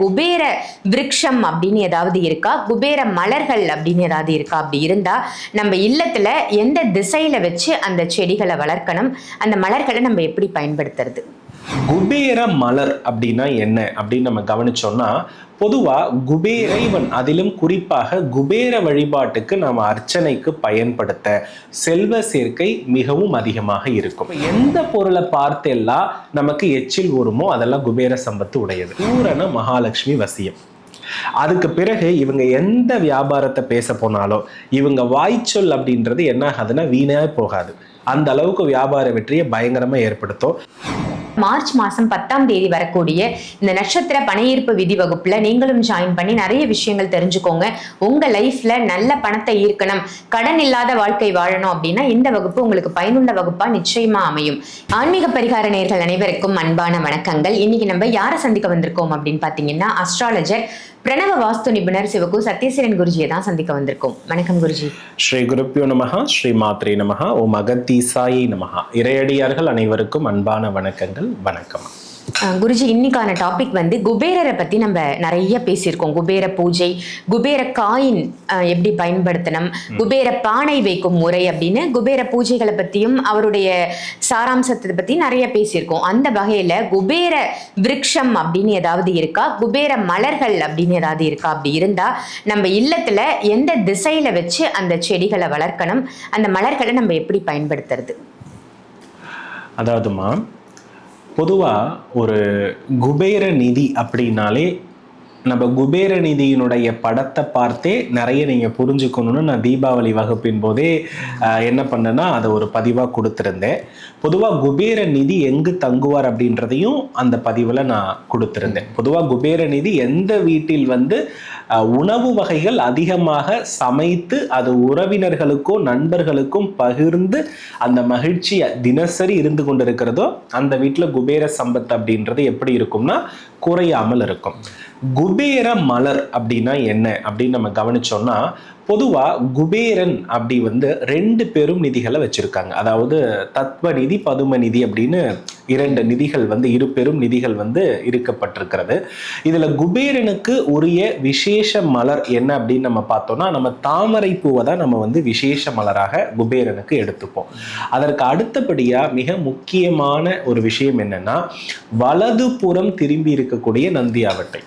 குபேர விருட்சம் அப்படின்னு ஏதாவது இருக்கா? குபேர மலர்கள் அப்படின்னு ஏதாவது இருக்கா? அப்படி இருந்தா நம்ம இல்லத்துல எந்த திசையில வச்சு அந்த செடிகளை வளர்க்கணும்? அந்த மலர்களை நம்ம எப்படி பயன்படுத்துறது? குபேர மலர் அப்படின்னா என்ன? அப்படின்னு நம்ம கவனிச்சோம்னா பொதுவா குபேரைவன் அதிலும் குறிப்பாக குபேர வழிபாட்டுக்கு நாம் அர்ச்சனைக்கு பயன்படுத்த செல்வ சேர்க்கை மிகவும் அதிகமாக இருக்கும். எந்த பொருளை பார்த்தெல்லாம் நமக்கு எச்சில் ஊறுமோ அதெல்லாம் குபேர சம்பத்து உடையது. பூரண மகாலட்சுமி வசியம். அதுக்கு பிறகு இவங்க எந்த வியாபாரத்தை பேச போனாலும் இவங்க வாய்ச்சொல் அப்படின்றது என்ன ஆகுதுன்னா வீணாக போகாது. அந்த அளவுக்கு வியாபார வெற்றியை பயங்கரமா ஏற்படுத்தும். மார்ச் மாசம் பத்தாம் தேதி வரக்கூடிய இந்த நட்சத்திர பணையீர்ப்பு விதி வகுப்புல நீங்களும் ஜாயின் பண்ணி நிறைய விஷயங்கள் தெரிஞ்சுக்கோங்க. உங்க லைஃப்ல நல்ல பணத்தை ஈர்க்கணும். கடன் இல்லாத வாழ்க்கை வாழணும் அப்படின்னா இந்த வகுப்பு உங்களுக்கு பயனுள்ள வகுப்பா நிச்சயமா அமையும். ஆன்மீக பரிகார நேர்கள் அனைவருக்கும் அன்பான வணக்கங்கள். இன்னைக்கு நம்ம யாரை சந்திக்க வந்திருக்கோம் அப்படின்னு பார்த்தீங்கன்னா அஸ்ட்ராலஜர் பிரணவ வாஸ்து நிபுணர் சிவகு சத்யசீலன் குருஜியை தான் சந்திக்க வந்திருக்கோம். வணக்கம் குருஜி. ஸ்ரீ குருப்பியோ நமகா ஸ்ரீ மாத்ரே நமகா ஓ மகத்தீசாயி நமகா இறையடியார்கள் அனைவருக்கும் அன்பான வணக்கங்கள் வணக்கம். குருஜி இன்னைக்கான டாபிக் வந்து குபேரரை பத்தி நம்ம நிறைய பேசியிருக்கோம். குபேர பூஜை குபேர காயின் எப்படி பயன்படுத்தணும் குபேர பானை வைக்கும் முறை அப்படின்னு குபேர பூஜைகளை பத்தியும் அவருடைய சாராம்சத்தை பத்தி நிறைய பேசியிருக்கோம். அந்த வகையில குபேர விருட்சம் அப்படின்னு ஏதாவது இருக்கா? குபேர மலர்கள் அப்படின்னு ஏதாவது இருக்கா? அப்படி இருந்தா நம்ம இல்லத்துல எந்த திசையில வச்சு அந்த செடிகளை வளர்க்கணும்? அந்த மலர்களை நம்ம எப்படி பயன்படுத்துறது? அதாவதுமா பொதுவாக ஒரு குபேர நிதி அப்படின்னாலே நம்ம குபேர நிதியினுடைய படத்தை பார்த்தே நிறைய நீங்கள் புரிஞ்சுக்கணும்னு நான் தீபாவளி வகுப்பின் போதே என்ன பண்ணேன்னா அதை ஒரு பதிவாக கொடுத்துருந்தேன். பொதுவாக குபேர நிதி எங்கு தங்குவார் அப்படின்றதையும் அந்த பதிவில் நான் கொடுத்துருந்தேன். பொதுவாக குபேர நிதி எந்த வீட்டில் வந்து உணவு வகைகள் அதிகமாக சமைத்து அது உறவினர்களுக்கும் நண்பர்களுக்கும் பகிர்ந்து அந்த மகிழ்ச்சியை தினசரி இருந்து கொண்டிருக்கிறதோ அந்த வீட்டில் குபேர சம்பத் அப்படின்றது எப்படி இருக்கும்னா குறையாமல் இருக்கும். குபேர மலர் அப்படின்னா என்ன? அப்படின்னு நம்ம கவனிச்சோம்னா பொதுவா குபேரன் அப்படி வந்து ரெண்டு பெரும் நிதிகளை வச்சிருக்காங்க. அதாவது தத்வ நிதி பதும நிதி அப்படின்னு இரண்டு நிதிகள் வந்து இரு பெரும் நிதிகள் வந்து இருக்கப்பட்டிருக்கிறது. இதுல குபேரனுக்கு உரிய விசேஷ மலர் என்ன அப்படின்னு நம்ம பார்த்தோம்னா நம்ம தாமரை பூவை தான் நம்ம வந்து விசேஷ மலராக குபேரனுக்கு எடுத்துப்போம். அதற்கு அடுத்தபடியா மிக முக்கியமான ஒரு விஷயம் என்னன்னா வலது புறம் திரும்பி இருக்கக்கூடிய நந்தியாவட்டை.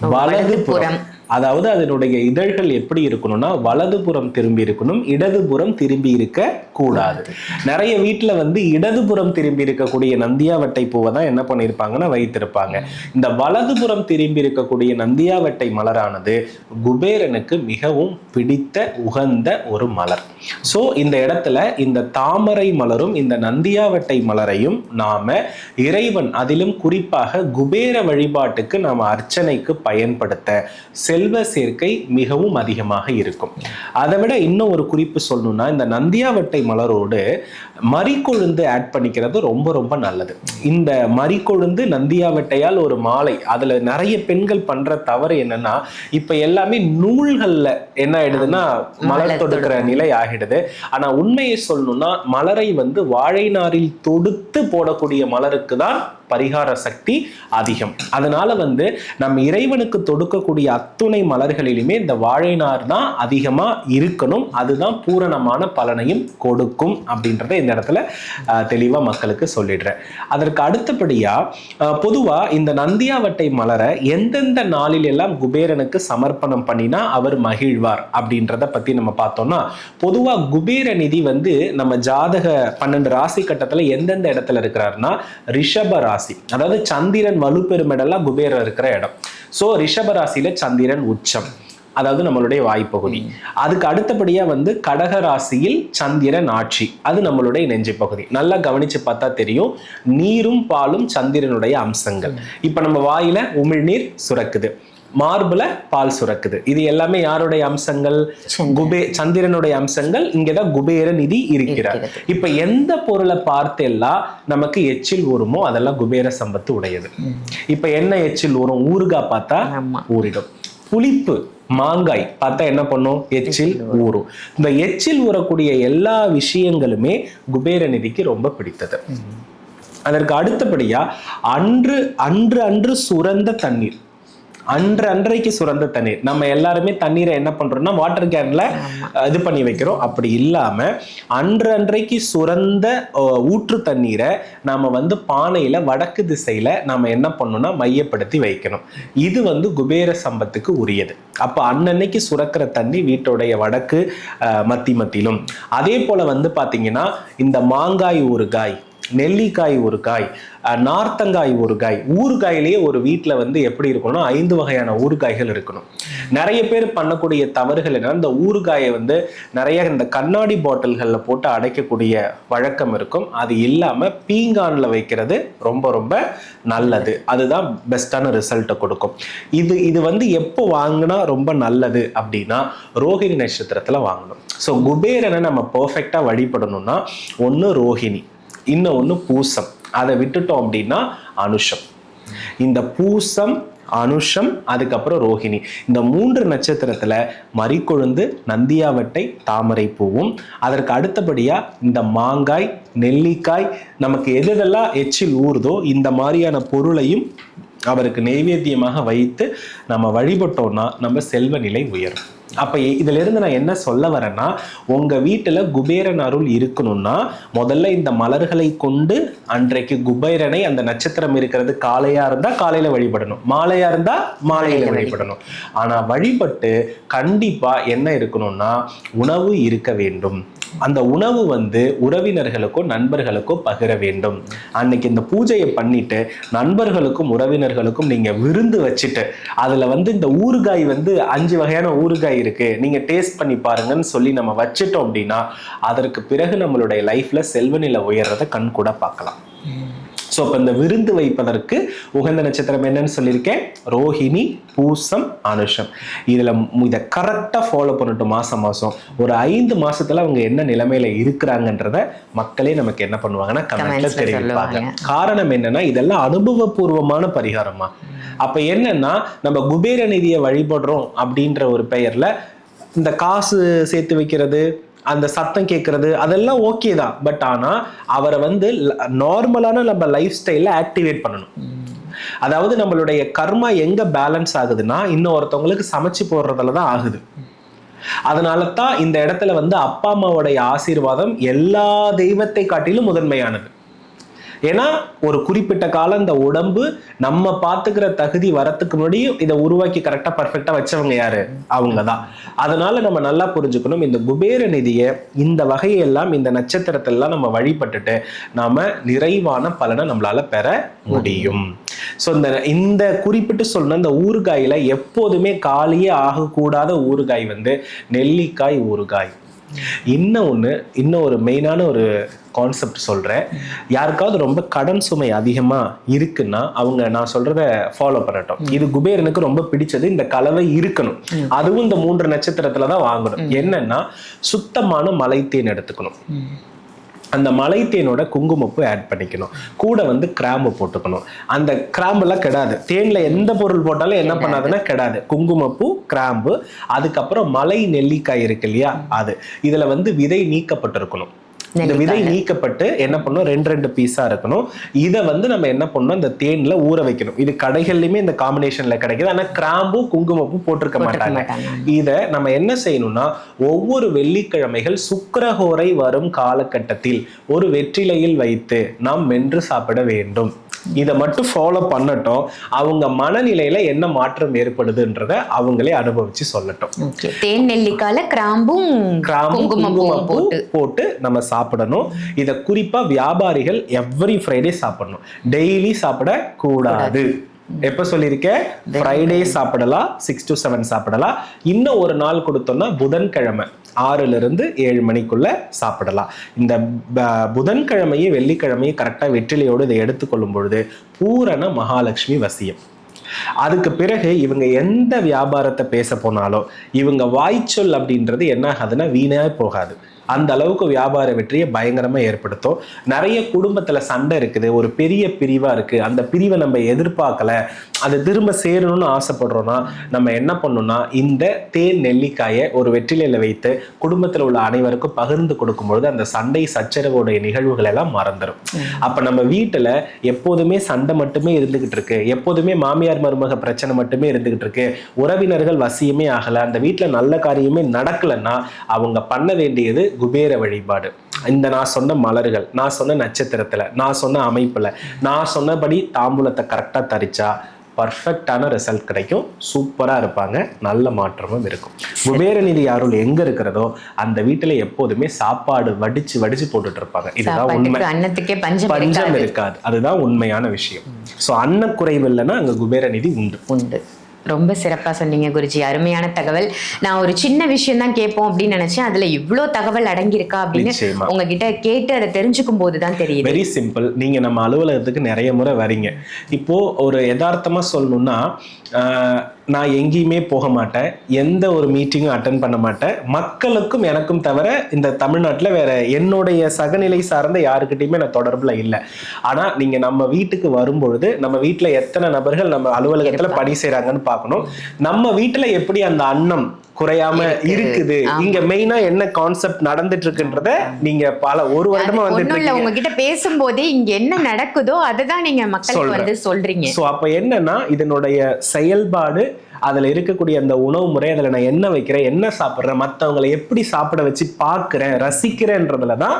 வலது புறம் அதாவது அதனுடைய இதழ்கள் எப்படி இருக்கணும்னா வலதுபுறம் திரும்பி இருக்கணும் இடதுபுறம் திரும்பி இருக்க கூடாது. நிறைய வீட்டில் வந்து இடதுபுறம் திரும்பி இருக்கக்கூடிய நந்தியாவட்டை பூவை தான் என்ன பண்ணியிருப்பாங்கன்னா வைத்திருப்பாங்க. இந்த வலதுபுறம் திரும்பி இருக்கக்கூடிய நந்தியாவட்டை மலரானது குபேரனுக்கு மிகவும் பிடித்த உகந்த ஒரு மலர். சோ இந்த இடத்துல இந்த தாமரை மலரும் இந்த நந்தியாவட்டை மலரையும் நாம இறைவன் அதிலும் குறிப்பாக குபேர வழிபாட்டுக்கு நாம அர்ச்சனைக்கு பயன்படுத்த செல் செல்வ சேர்க்கை மிகவும் அதிகமாக இருக்கும். அதை விட இன்னும் ஒரு குறிப்பு சொல்லணும்னா இந்த நந்தியாவட்டை மலரோடு மறிக்கொழுந்து ஆட் பண்ணிக்கிறது ரொம்ப ரொம்ப நல்லது. இந்த மறிக்கொழுந்து நந்தியாவட்டையால் ஒரு மாலை அதுல நிறைய பெண்கள் பண்ற தவறு என்னன்னா இப்ப எல்லாமே நூல்கள்ல என்ன ஆயிடுதுன்னா மலர் தொடுக்கிற. நிலை ஆகிடுது. ஆனா உண்மையை சொல்லணும்னா மலரை வந்து வாழை நாரில் தொடுத்து போடக்கூடிய மலருக்கு தான் பரிகார சக்தி அதிகம். அதனால வந்து நம்ம இறைவனுக்கு தொடுக்கக்கூடிய அத்துணை மலர்களிலுமே இந்த வாழைநார் தான் அதிகமா இருக்கணும். அதுதான் பூரணமான பலனையும் கொடுக்கும் அப்படின்றத இந்த இடத்துல தெளிவாக தெளிவா மக்களுக்கு சொல்லிடுறேன். அதற்கு அடுத்தபடியா பொதுவாக பொதுவா இந்த நந்தியாவட்டை மலரை எந்தெந்த நாளில் எல்லாம் குபேரனுக்கு சமர்ப்பணம் பண்ணினா அவர் மகிழ்வார் அப்படின்றத பத்தி நம்ம பார்த்தோம்னா பொதுவா குபேர நிதி வந்து நம்ம ஜாதக பன்னெண்டு ராசி கட்டத்துல எந்தெந்த இடத்துல இருக்கிறாருன்னா ரிஷப ராசி அதாவது சந்திரன் வலுப்பெருமிடெல்லாம் குபேரர் இருக்கிற இடம். சோ ரிஷப ராசியில சந்திரன் உச்சம். அதாவது நம்மளுடைய வாய்ப்பகுதி. அதுக்கு அடுத்தபடியா வந்து கடக ராசியில் சந்திரன் ஆட்சி. அது நம்மளுடைய நெஞ்சு பகுதி. நல்லா கவனிச்சு பார்த்தா தெரியும். நீரும் பாலும் சந்திரனுடைய அம்சங்கள். இப்ப நம்ம வாயில உமிழ்நீர் சுரக்குது. மார்புல பால் சுரக்குது. இது எல்லாமே யாருடைய அம்சங்கள். குபே சந்திரனுடைய அம்சங்கள். இங்கதான் குபேர நிதி இருக்கிறார். இப்ப எந்த பொருளை பார்த்தெல்லாம் நமக்கு எச்சில் ஊறுமோ அதெல்லாம் குபேர சம்பத்து உடையது. இப்ப என்ன எச்சில் ஊறும்? ஊறுகாய் பார்த்தா ஊறிடும். புளிப்பு மாங்காய் பார்த்தா என்ன பண்ணும்? எச்சில் ஊறும். இந்த எச்சில் ஊறக்கூடிய எல்லா விஷயங்களுமே குபேர நிதிக்கு ரொம்ப பிடித்தது. அதற்கு அடுத்தபடியா அன்று அன்று அன்று சுரந்த தண்ணீர். அன்று அன்றைக்கு சுரந்த தண்ணீர். நம்ம எல்லாருமே தண்ணீரை என்ன பண்றோம்னா வாட்டர் கேன்ல இது பண்ணி வைக்கிறோம். அப்படி இல்லாம அன்று அன்றைக்கு சுரந்த ஊற்று தண்ணீரை நாம வந்து பானையில வடக்கு திசையில நாம என்ன பண்ணணும்னா மையப்படுத்தி வைக்கணும். இது வந்து குபேர சம்பத்துக்கு உரியது. அப்ப அன்னன்னைக்கு சுரக்கிற தண்ணி வீட்டுடைய வடக்கு மத்தி மத்தியிலும். அதே போல வந்து பாத்தீங்கன்னா இந்த மாங்காய் ஊறுகாய் நெல்லிக்காய் ஒரு காய் நார்த்தங்காய் ஒரு காய். ஊறுகாயிலேயே ஒரு வீட்டில் வந்து எப்படி இருக்கணும்னா ஐந்து வகையான ஊறுகாய்கள் இருக்கணும். நிறைய பேர் பண்ணக்கூடிய தவறுகள் என்னன்னா இந்த ஊறுகாயை வந்து நிறைய இந்த கண்ணாடி பாட்டில்களில் போட்டு அடைக்கக்கூடிய வழக்கம் இருக்கும். அது இல்லாமல் பீங்கானில் வைக்கிறது ரொம்ப ரொம்ப நல்லது. அதுதான் பெஸ்ட்டான ரிசல்ட்டை கொடுக்கும். இது இது வந்து எப்போ வாங்கினா ரொம்ப நல்லது அப்படின்னா ரோஹிணி நட்சத்திரத்தில் வாங்கணும். ஸோ குபேரனை நம்ம பர்ஃபெக்டாக வழிபடணும்னா ஒன்று ரோஹிணி. இன்னும் ஒன்று பூசம். அதை விட்டுட்டோம் அப்படின்னா அனுஷம். இந்த பூசம் அனுஷம் அதுக்கப்புறம் ரோஹிணி. இந்த மூன்று நட்சத்திரத்துல மறிக்கொழுந்து நந்தியாவட்டை தாமரை பூவும். அதற்கு அடுத்தபடியா இந்த மாங்காய் நெல்லிக்காய் நமக்கு எது எதெல்லாம் எச்சில் ஊறுதோ இந்த மாதிரியான பொருளையும் அவருக்கு நெய்வேத்தியமாக வைத்து நம்ம வழிபட்டோம்னா நம்ம செல்வ நிலை உயரும். அப்ப இ- இதுல இருந்து நான் என்ன சொல்ல வரேன்னா உங்க வீட்டுல குபேரன் அருள் இருக்கணும்னா முதல்ல இந்த மலர்களை கொண்டு அன்றைக்கு குபேரனை அந்த நட்சத்திரம் இருக்கிறது காலையா இருந்தா காலையில வழிபடணும். மாலையா இருந்தா மாலையில வழிபடணும். ஆனா வழிபட்டு கண்டிப்பா என்ன இருக்கணும்னா உணவு இருக்க வேண்டும். அந்த உணவு வந்து உறவினர்களுக்கோ நண்பர்களுக்கோ பகிர வேண்டும். அன்னைக்கு இந்த பூஜையை பண்ணிட்டு நண்பர்களுக்கும் உறவினர்களுக்கும் நீங்க விருந்து வச்சுட்டு அதுல வந்து இந்த ஊறுகாய் வந்து அஞ்சு வகையான ஊறுகாய் இருக்கு. நீங்க டேஸ்ட் பண்ணி பாருங்கன்னு சொல்லி நம்ம வச்சிட்டோம் அப்படின்னா அதற்கு பிறகு நம்மளுடைய லைஃப்ல செல்வநிலை உயர்றதை கண் கூட பார்க்கலாம். ஸோ இப்போ இந்த விருந்து வைப்பதற்கு உகந்த நட்சத்திரம் என்னன்னு சொல்லியிருக்கேன். ரோஹிணி பூசம் அனுஷம். இதில் இதை கரெக்டாக ஃபாலோ பண்ணட்டும் மாதம் மாதம் ஒரு ஐந்து மாசத்துல அவங்க என்ன நிலைமையில இருக்கிறாங்கன்றத மக்களே நமக்கு என்ன பண்ணுவாங்கன்னா கமெண்ட்ல தெரிவிப்பாங்க. காரணம் என்னன்னா இதெல்லாம் அனுபவபூர்வமான பரிகாரமா. அப்ப என்னன்னா நம்ம குபேர நிதியை வழிபடுறோம் அப்படின்ற ஒரு பெயர்ல இந்த காசு சேர்த்து வைக்கிறது அந்த சத்தம் கேட்கறது அதெல்லாம் ஓகே தான். பட் ஆனா அவரை வந்து நார்மலான நம்ம லைஃப் ஸ்டைல ஆக்டிவேட் பண்ணணும். அதாவது நம்மளுடைய கர்மா எங்க பேலன்ஸ் ஆகுதுன்னா இன்னும் ஒருத்தவங்களுக்கு சமைச்சு போடுறதுல தான் ஆகுது. அதனால தான் இந்த இடத்துல வந்து அப்பா அம்மாவுடைய ஆசீர்வாதம் எல்லா தெய்வத்தை காட்டிலும் முதன்மையானது. ஏன்னா ஒரு குறிப்பிட்ட காலம் இந்த உடம்பு நம்ம பார்த்துக்கிற தகுதி வரத்துக்கு முன்னாடி இதை உருவாக்கி கரெக்டாக பர்ஃபெக்டாக வச்சவங்க யாரு? அவங்க தான் அதனால நம்ம நல்லா புரிஞ்சுக்கணும் இந்த குபேர நிதியை இந்த வகையெல்லாம் இந்த நட்சத்திரத்தெல்லாம் நம்ம வழிபட்டுட்டு நாம நிறைவான பலனை நம்மளால பெற முடியும். ஸோ இந்த இந்த குறிப்பிட்டு சொன்ன இந்த ஊறுகாயில எப்போதுமே காலியே ஆகக்கூடாத ஊறுகாய் வந்து நெல்லிக்காய் ஊறுகாய். இன்னும் ஒன்று இன்னும் ஒரு மெயினான ஒரு கான்செப்ட் சொல்கிறேன் யாருக்காவது ரொம்ப கடன் சுமை அதிகமாக இருக்குன்னா அவங்க நான் சொல்கிறத ஃபாலோ பண்ணட்டும். இது குபேரனுக்கு ரொம்ப பிடிச்சது இந்த கலவை இருக்கணும். அதுவும் இந்த மூன்று நட்சத்திரத்துல தான் வாங்கணும். என்னன்னா சுத்தமான மலைத்தேன் எடுத்துக்கணும். அந்த மலைத்தேனோட குங்குமப்பு ஆட் பண்ணிக்கணும். கூட வந்து கிராம்பு போட்டுக்கணும். அந்த கிராம்புலாம் கெடாது. தேன்ல எந்த பொருள் போட்டாலும் என்ன பண்ணாதுன்னா கெடாது. குங்குமப்பூ கிராம்பு அதுக்கப்புறம் மலை நெல்லிக்காய் இருக்கு இல்லையா? அது. இதுல வந்து விதை நீக்கப்பட்டிருக்கணும். இந்த விதை நீக்கப்பட்டு என்ன பண்ணும்? ரெண்டு ரெண்டு பீஸா இருக்கணும். இதை வந்து நம்ம என்ன பண்ணணும்? இந்த தேன்ல ஊற வைக்கணும். இது கடைகள்லயுமே இந்த காம்பினேஷன்ல கிடைக்குது. ஆனா கிராம்பும் குங்குமப்பும் போட்டிருக்க மாட்டாங்க. இத நம்ம என்ன செய்யணும்னா ஒவ்வொரு வெள்ளிக்கிழமைகள் சுக்கிரஹோரை வரும் காலகட்டத்தில் ஒரு வெற்றிலையில் வைத்து நாம் மென்று சாப்பிட வேண்டும். இதை மட்டும் ஃபாலோ பண்ணட்டும். அவங்க மனநிலையில என்ன மாற்றம் ஏற்படுதுன்றத அவங்களே அனுபவிச்சு சொல்லட்டும். தேன் நெல்லிக்கால கிராம்பும் கிராம்பு குங்குமப்பூவும் குங்குமப்பூ போட்டு. போட்டு நம்ம சாப்பிடணும். இதை குறிப்பா வியாபாரிகள் எவ்ரி ஃப்ரைடே சாப்பிடணும். டெய்லி சாப்பிட கூடாது. எப்ப சொல்லியிருக்கேன்? ஃப்ரைடே சாப்பிடலாம் சிக்ஸ் டு செவன் சாப்பிடலாம். இன்னும் ஒரு நாள் கொடுத்தோம்னா புதன்கிழமை ஆறுல இருந்து ஏழு மணிக்குள்ள சாப்பிடலாம். இந்த புதன்கிழமையும் வெள்ளிக்கிழமையும் கரெக்டா வெற்றிலையோடு இதை எடுத்துக்கொள்ளும் பொழுது பூரண மகாலட்சுமி வசியம். அதுக்கு பிறகு இவங்க எந்த வியாபாரத்தை பேச போனாலும் இவங்க வாய்ச்சொல் அப்படின்றது என்ன ஆகாதுன்னா வீணாக போகாது. அந்த அளவுக்கு வியாபார வெற்றியை பயங்கரமா ஏற்படுத்தும். நிறைய குடும்பத்துல சண்டை இருக்குது ஒரு பெரிய பிரிவா இருக்கு. அந்த பிரிவை நம்ம எதிர்பார்க்கல. அது திரும்ப சேரணும்னு ஆசைப்படுறோம்னா நம்ம என்ன பண்ணணும்னா இந்த தேன் நெல்லிக்காயை ஒரு வெற்றிலையில வைத்து குடும்பத்தில் உள்ள அனைவருக்கும் பகிர்ந்து கொடுக்கும்பொழுது அந்த சண்டை சச்சரவுடைய நிகழ்வுகள் எல்லாம் மறந்துடும் அப்ப நம்ம வீட்டுல எப்போதுமே சண்டை மட்டுமே இருந்துகிட்டு இருக்கு. எப்போதுமே மாமியார் மருமக பிரச்சனை மட்டுமே இருந்துகிட்டு இருக்கு. உறவினர்கள் வசியமே ஆகல. அந்த வீட்டுல நல்ல காரியமே நடக்கலைன்னா அவங்க பண்ண வேண்டியது குபேர வழிபாடு. இந்த நான் சொன்ன மலர்கள் நான் சொன்ன நட்சத்திரத்துல நான் சொன்ன அமைப்புல நான் சொன்னபடி தாம்பூலத்தை கரெக்டா தரிச்சா பர்ஃபெக்டான ரிசல்ட் கிடைக்கும். சூப்பரா இருப்பாங்க. நல்ல மாற்றமும் இருக்கும். குபேர நிதி அருள் எங்க இருக்கிறதோ அந்த வீட்டுல எப்போதுமே சாப்பாடு வடிச்சு வடிச்சு போட்டுட்டு இருப்பாங்க. இதுதான் உண்மை. அன்னத்துக்கே பஞ்சம் பஞ்சம் இருக்காது. அதுதான் உண்மையான விஷயம். சோ அன்னக்குறைவு இல்லைன்னா அங்க குபேர நிதி உண்டு. உண்டு. ரொம்ப சிறப்பா சொன்னீங்க குருஜி. அருமையான தகவல். நான் ஒரு சின்ன விஷயம் தான் கேட்போம் அப்படின்னு நினைச்சேன். அதுல இவ்ளோ தகவல் அடங்கியிருக்கா அப்படின்னு. உங்ககிட்ட கேட்டு அதை தெரிஞ்சுக்கும் போதுதான் தெரியுது. வெரி சிம்பிள் நீங்க நம்ம அலுவலகத்துக்கு நிறைய முறை வரீங்க. இப்போ ஒரு யதார்த்தமா சொல்லணும்னா நான் எங்கேயுமே போக மாட்டேன். எந்த ஒரு மீட்டிங்கும் அட்டன் பண்ண மாட்டேன். மக்களுக்கும் எனக்கும் தவிர இந்த தமிழ்நாட்டில் வேற என்னுடைய சகநிலை சார்ந்த யாருக்கிட்டையுமே நான் தொடர்புல இல்லை. ஆனா நீங்க நம்ம வீட்டுக்கு வரும்பொழுது நம்ம வீட்டுல எத்தனை நபர்கள் நம்ம அலுவலகத்துல பணி செய்றாங்கன்னு பார்க்கணும். நம்ம வீட்டுல எப்படி அந்த அன்னம் குறையாம இருக்கு. இருக்குது. இங்க மெயினா என்ன கான்செப்ட் நடந்துட்டு இருக்குன்றத நீங்க பல ஒரு வருடமா ஒண்ணும் இல்ல. உங்ககிட்ட பேசும்போதே இங்க என்ன நடக்குதோ அதுதான் நீங்க மக்களுக்கு. வந்து சொல்றீங்க. ஸோ அப்போ என்னன்னா இதனுடைய செயல்பாடு அதில் இருக்கக்கூடிய அந்த உணவு முறை அதில் நான் என்ன வைக்கிறேன் என்ன சாப்பிட்றேன் மற்றவங்களை எப்படி சாப்பிட வச்சு பார்க்குறேன் ரசிக்கிறேன்றதுல தான்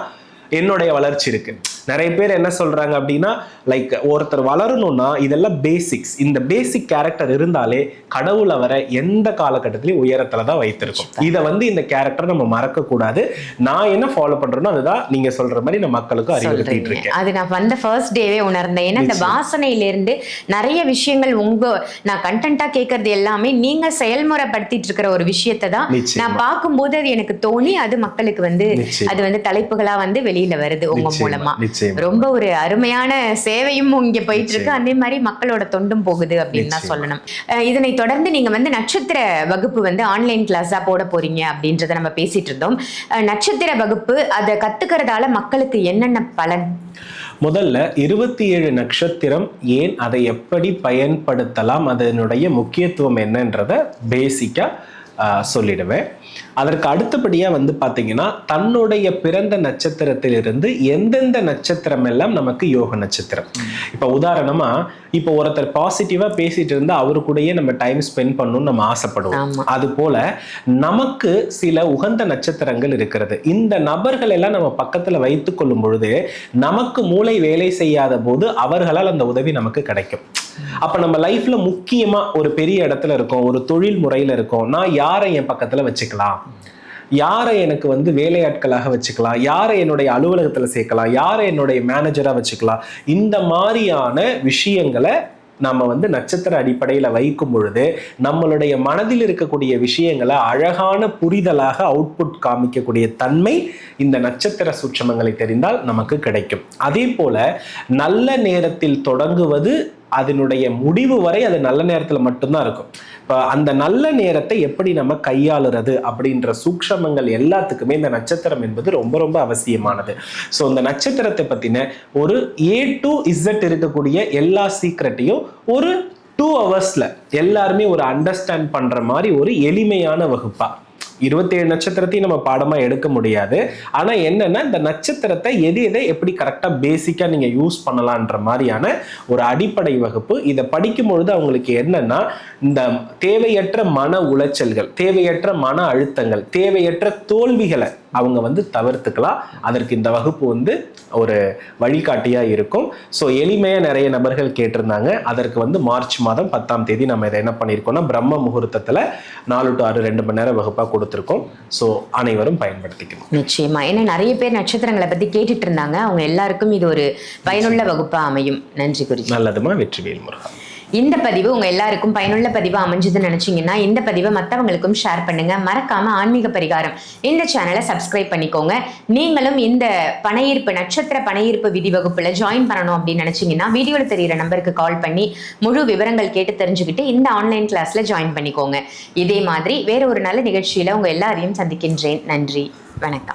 என்னுடைய வளர்ச்சி இருக்குது நிறைய பேர் என்ன சொல்றாங்க அப்படின்னா லைக் ஒருத்தர் வளரணும்னா இதெல்லாம் பேசிக்ஸ் இந்த பேசிக் கேரக்டர் இருந்தாலே கடவுள் அவரை எந்த காலகட்டத்திலையும் உயரத்துல தான் வைத்திருக்கும். இதை வந்து இந்த கேரக்டர் நம்ம மறக்க கூடாது நான் என்ன ஃபாலோ பண்றேனோ அதுதான் நீங்க சொல்ற மாதிரி நான் மக்களுக்கும் அறிவுறுத்திட்டு இருக்கேன். அது நான் வந்த ஃபர்ஸ்ட் டேவே உணர்ந்தேன். ஏன்னா இந்த வாசனையில இருந்து நிறைய விஷயங்கள் உங்க நான் கண்டென்ட்டா கேட்கறது எல்லாமே நீங்க செயல்முறைப்படுத்திட்டு இருக்கிற ஒரு விஷயத்தை தான். நான் பார்க்கும்போது அது எனக்கு தோணி அது மக்களுக்கு வந்து. அது வந்து தலைப்புகளா வந்து வெளியில வருது உங்க மூலமா. நிச்சயமா. ரொம்ப ஒரு அருமையான சேவையும் இங்க போயிட்டு இருக்கு. அதே மாதிரி மக்களோட தொண்டும் போகுது அப்படின்னு தான். சொல்லணும் இதனை தொடர்ந்து நீங்க வந்து நட்சத்திர வகுப்பு வந்து ஆன்லைன் கிளாஸா போட போறீங்க அப்படின்றத நம்ம பேசிட்டு இருந்தோம் நட்சத்திர வகுப்பு அதை கத்துக்கிறதால மக்களுக்கு என்னென்ன பலன் முதல்ல இருபத்தி ஏழு நட்சத்திரம் ஏன் அதை எப்படி பயன்படுத்தலாம் அதனுடைய முக்கியத்துவம் என்னன்றத பேசிக்கா சொல்லிடுவேன். அதற்கு அடுத்தபடியா வந்து பாத்தீங்கன்னா தன்னுடைய பிறந்த நட்சத்திரத்திலிருந்து எந்தெந்த நட்சத்திரம் எல்லாம் நமக்கு யோக நட்சத்திரம்? இப்ப உதாரணமா இப்போ ஒருத்தர் பாசிட்டிவா பேசிட்டு இருந்தா அவரு கூடயே நம்ம டைம் ஸ்பெண்ட் பண்ணணும்னு நம்ம ஆசைப்படுவோம். அது போல நமக்கு சில உகந்த நட்சத்திரங்கள் இருக்கிறது. இந்த நபர்கள் எல்லாம் நம்ம பக்கத்துல வைத்துக் கொள்ளும் பொழுது நமக்கு மூளை வேலை செய்யாத போது அவர்களால் அந்த உதவி நமக்கு கிடைக்கும். அப்ப நம்ம லைஃப்ல முக்கியமா ஒரு பெரிய இடத்துல இருக்கோம் ஒரு தொழில் முறையில இருக்கோம். நான் யாரை என் பக்கத்துல வச்சுக்கலாம்? யாரை எனக்கு வந்து வேலையாட்களாக வச்சுக்கலாம்? யாரை என்னுடைய அலுவலகத்துல சேர்க்கலாம்? யாரை என்னுடைய மேனேஜரா வச்சுக்கலாம்? இந்த மாதிரியான விஷயங்களை நம்ம வந்து நட்சத்திர அடிப்படையில் வைக்கும் பொழுது நம்மளுடைய மனதில் இருக்கக்கூடிய விஷயங்களை அழகான புரிதலாக அவுட்புட் காமிக்கக்கூடிய தன்மை இந்த நட்சத்திர சூட்சமங்களை தெரிந்தால் நமக்கு கிடைக்கும். அதே போல நல்ல நேரத்தில் தொடங்குவது அதனுடைய முடிவு வரை அது நல்ல நேரத்தில் மட்டும்தான் இருக்கும். இப்போ அந்த நல்ல நேரத்தை எப்படி நம்ம கையாளுறது அப்படின்ற சூக்ஷமங்கள் எல்லாத்துக்குமே இந்த நட்சத்திரம் என்பது ரொம்ப ரொம்ப அவசியமானது. ஸோ இந்த நட்சத்திரத்தை பற்றின ஒரு ஏ டு இசட் இருக்கக்கூடிய எல்லா சீக்ரெட்டையும் ஒரு டூ ஹவர்ஸில் எல்லாருமே ஒரு அண்டர்ஸ்டாண்ட் பண்ணுற மாதிரி ஒரு எளிமையான வகுப்பாக இருபத்தேழு நட்சத்திரத்தையும் நம்ம பாடமா எடுக்க முடியாது. ஆனா என்னன்னா இந்த நட்சத்திரத்தை எது எதை எப்படி கரெக்டா பேசிக்கா நீங்க யூஸ் பண்ணலான்ற மாதிரியான ஒரு அடிப்படை வகுப்பு. இதை படிக்கும் பொழுது அவங்களுக்கு என்னன்னா இந்த தேவையற்ற மன உளைச்சல்கள் தேவையற்ற மன அழுத்தங்கள் தேவையற்ற தோல்விகளை அவங்க வந்து தவிர்த்துக்கலாம். அதற்கு இந்த வகுப்பு வந்து ஒரு வழிகாட்டியா இருக்கும். ஸோ எளிமையா நிறைய நபர்கள் கேட்டிருந்தாங்க. அதற்கு வந்து மார்ச் மாதம் பத்தாம் தேதி நம்ம இதை என்ன பண்ணியிருக்கோம்னா பிரம்ம முகூர்த்தத்துல நாலு டு ஆறு ரெண்டு மணி நேரம் வகுப்பா கொடுத்துருக்கோம். ஸோ அனைவரும் பயன்படுத்திக்கணும். நிச்சயமா. ஏன்னா நிறைய பேர் நட்சத்திரங்களை பத்தி கேட்டுட்டு இருந்தாங்க. அவங்க எல்லாருக்கும் இது ஒரு பயனுள்ள வகுப்பா அமையும். நன்றி குருஜி. நல்லதுமா வெற்றிவேல் முருகா. இந்த பதிவு உங்க எல்லாருக்கும் பயனுள்ள பதிவு அமைஞ்சதுன்னு நினைச்சீங்கன்னா இந்த பதிவை மற்றவங்களுக்கும் ஷேர் பண்ணுங்க. மறக்காம ஆன்மீக பரிகாரம் இந்த சேனலை சப்ஸ்கிரைப் பண்ணிக்கோங்க. நீங்களும் இந்த பணையீர்ப்பு நட்சத்திர பணையீர்ப்பு விதி வகுப்புல ஜாயின் பண்ணணும் அப்படின்னு நினைச்சீங்கன்னா வீடியோல தெரியிற நம்பருக்கு கால் பண்ணி முழு விவரங்கள் கேட்டு தெரிஞ்சுக்கிட்டு இந்த ஆன்லைன் கிளாஸ்ல ஜாயின் பண்ணிக்கோங்க. இதே மாதிரி வேற ஒரு நல்ல நிகழ்ச்சியில உங்க எல்லாரையும் சந்திக்கின்றேன். நன்றி. வணக்கம்.